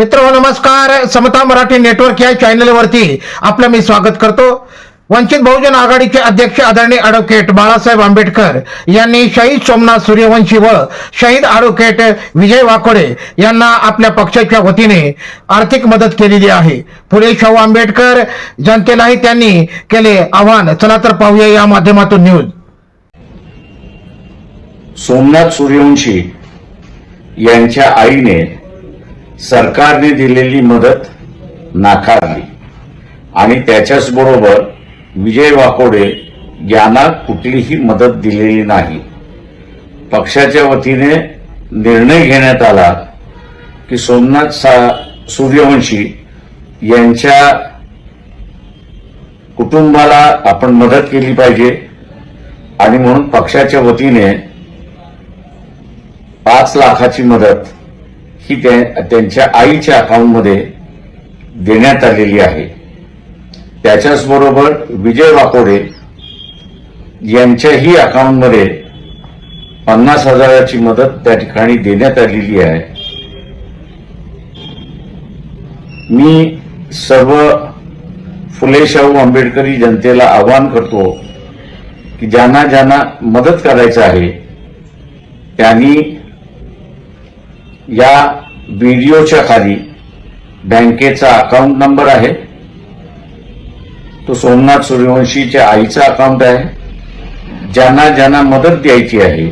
मित्र नमस्कार. समता मराठी नेटवर्क या चॅनलवरती आपलं मी स्वागत करतो. वंचित बहुजन आघाडीचे अध्यक्ष आदरणीय अॅडव्होकेट बाळासाहेब आंबेडकर यांनी शहीद सोमनाथ सूर्यवंशी व शहीद अॅडव्होकेट विजय वाकोडे यांना आपल्या पक्षाच्या वतीने आर्थिक मदत केलेली आहे. पुढे शाहू आंबेडकर जनतेलाही त्यांनी केले आव्हान. चला तर पाहूया या माध्यमातून न्यूज सोमनाथ सूर्यवंशी यांच्या आईने सरकारने दिलेली मदत नाकारली. आणि त्याच्याच बरोबर विजय वाकोडे यांना कुठलीही मदत दिलेली नाही. पक्षाच्या वतीने निर्णय घेण्यात आला की सोमनाथ सा- सूर्यवंशी यांच्या कुटुंबाला आपण मदत केली पाहिजे. आणि म्हणून पक्षाच्या वतीने पाच लाखाची मदत ही त्यांच्या आईच्या अकाउंटमध्ये देण्यात आलेली आहे. त्याच्याच बरोबर विजय वाकोडे यांच्याही अकाउंटमध्ये पन्नास हजाराची मदत त्या ठिकाणी देण्यात आलेली आहे. मी सर्व फुले शाहू आंबेडकरी जनतेला आवाहन करतो की ज्यांना ज्यांना मदत करायचं आहे त्यांनी या व्हिडिओच्या खाली बँकेचा अकाउंट नंबर आहे. तो सोमनाथ सूर्यवंशीच्या आईचा अकाउंट आहे. ज्यांना ज्यांना मदत द्यायची आहे